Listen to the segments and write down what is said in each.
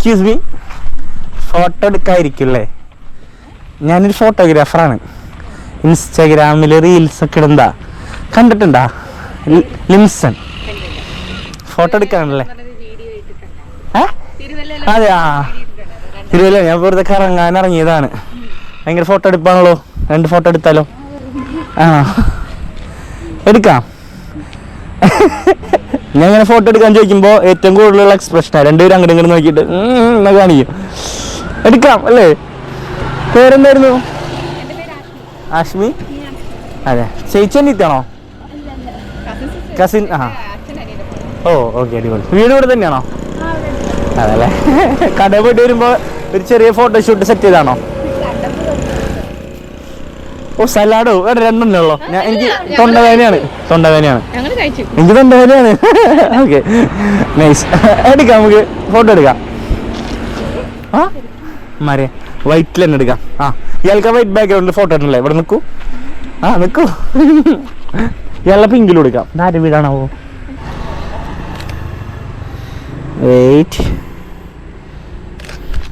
Excuse me photo എടുക്കാതിരിക്കില്ലേ? ഞാനൊരു ഫോട്ടോഗ്രാഫറാണ് ഇൻസ്റ്റാഗ്രാമിൽ reels ഒക്കെ ഇടുണ്ടാ കണ്ടിട്ടുണ്ടാ? ലിംസൺ. ഫോട്ടോ എടുക്കാണല്ലേ അതെ ആ. തിരുവല്ല ഞാൻ വെറുതെ കറങ്ങാൻ ഇറങ്ങിയതാണ്. ഭയങ്കര ഫോട്ടോ എടുപ്പാണല്ലോ. രണ്ട് ഫോട്ടോ എടുത്താലോ? ആ. എടുക്കാം. ഞാൻ ഇങ്ങനെ ഫോട്ടോ എടുക്കാൻ ചോദിക്കുമ്പോൾ ഏറ്റവും കൂടുതലുള്ള എക്സ്പ്രഷനാണ് രണ്ടുപേരും അങ്ങോട്ട് ഇങ്ങോട്ട് നോക്കിയിട്ട് എന്നാ കാണിക്കും. എടുക്കാം അല്ലേ? പേരെന്തായിരുന്നു? ആഷ്മി? അതെ. ചേച്ചി അനിയത്താണോ കസിൻ ആ. ഓ ഓക്കെ അടിപൊളി. വീട് ഇവിടെ തന്നെയാണോ? അതല്ലേ കടയിൽ പോയിട്ട് വരുമ്പോൾ ഒരു ചെറിയ ഫോട്ടോഷൂട്ട് സെറ്റ് ചെയ്താണോ? ഓ സലാഡോ? വേറെ രണ്ടെണ്ണേ ഉള്ളോ? ഞാൻ എനിക്ക് തൊണ്ടവേനയാണ് തൊണ്ടവേനയാണ് എനിക്ക് തൊണ്ടവേനയാണ് ഓക്കെ നൈസ് എടുക്കാം നമുക്ക് ഫോട്ടോ എടുക്കാം. ആ? മാരെ വൈറ്റിൽ തന്നെ എടുക്കാം. ആ ഇയാൾക്ക് വൈറ്റ് ബാക്ക്ഗ്രൗണ്ടിൽ ഫോട്ടോ ഇടണല്ലേ? ഇവിടെ നിൽക്കൂ ആ നിൽക്കൂ ഇയാളെ പിങ്കിൽ കൊടുക്കാം ആരുടെ വീടാണാവോ? വെയിറ്റ്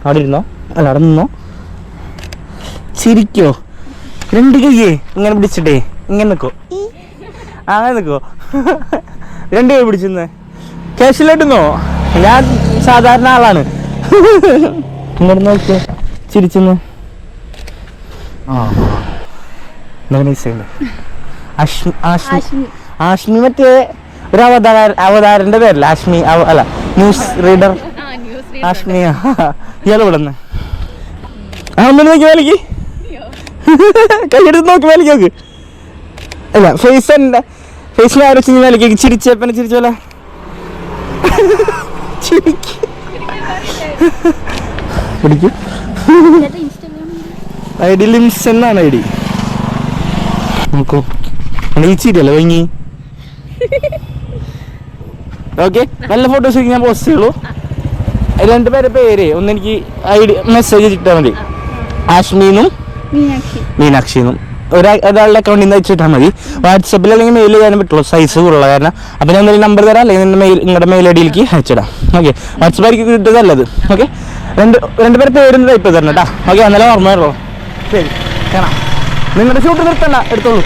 അവിടെ ഇരുന്നോ? അല്ല അവിടെ നിന്നോ? ചിരിക്കോ? രണ്ട് കയ്യേ. ഇങ്ങനെ പിടിച്ചിട്ടേ. ഇങ്ങനെ നിൽക്കോ ആ, അങ്ങനെ നിൽക്കോ രണ്ട് കൈ പിടിച്ചെന്ന് ക്യാഷിലിട്ടുന്നോ ഞാൻ സാധാരണ ആളാണ്. ഇങ്ങോട്ട് നോക്കിയോ ചിരിച്ചെന്ന് ആഷ്മി മറ്റേ ഒരു അവതാര അവതാരന്റെ പേരല്ല? ആഷ്മി അല്ല ന്യൂസ് റീഡർ. ആ ന്യൂസ് ആഷ്മി ഇയാൾ ഇവിടെ നിന്ന് ആ ഒന്നും നോക്കി വേലക്ക് കൈയെടുത്ത് നോക്ക് മേലേക്ക് നോക്ക്. അല്ല ഫേസ് എന്റെ ഫേസിൽ ആലോചിച്ച് നീ മേലേക്ക് ചിരിച്ചേപ്പനെ ചിരിച്ച പോലെ ചിരിക്ക്. പിടിക്കും. ഐ ഡി ലിംസ് എന്നാണ് ഐ ഡി നോക്കൂ ഈ വൈങ്ങി ഓക്കെ നല്ല ഫോട്ടോസ് ഞാൻ പോസ്റ്റ് ചെയ്യുള്ളൂ. രണ്ടുപേരുടെ പേര് ഒന്ന് എനിക്ക് ഐ ഡി മെസ്സേജ് ഇട്ടാൽ മതി. ആഷ്മീന്നും മീനാക്ഷി. ഒരാളുടെ അക്കൗണ്ടിൽ നിന്ന് വെച്ചിട്ടാൽ മതി. വാട്സപ്പിൽ അല്ലെങ്കിൽ മെയിൽ ചെയ്യാൻ പറ്റുള്ളൂ. സൈസ് ഉള്ള കാരണം അപ്പോൾ ഞാൻ എന്തെങ്കിലും നമ്പർ തരാം. അല്ലെങ്കിൽ നിങ്ങളുടെ മെയിൽ നിങ്ങളുടെ മെയിൽ ഐ അയച്ചിടാം. ഓക്കെ വാട്സപ്പായിരിക്കും കിട്ടുന്നത് നല്ലത് ഓക്കെ രണ്ട് രണ്ട് പേര് പേരും ടൈപ്പ് തരണം കേട്ടാ ഓക്കെ എന്നാലും ഓർമ്മയുള്ളൂ ശരി. കാണാം. നിങ്ങളുടെ ഷൂട്ട് നിർത്തണ്ട. എടുത്തോളൂ.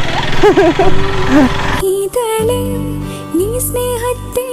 സ്നേഹത്തിൽ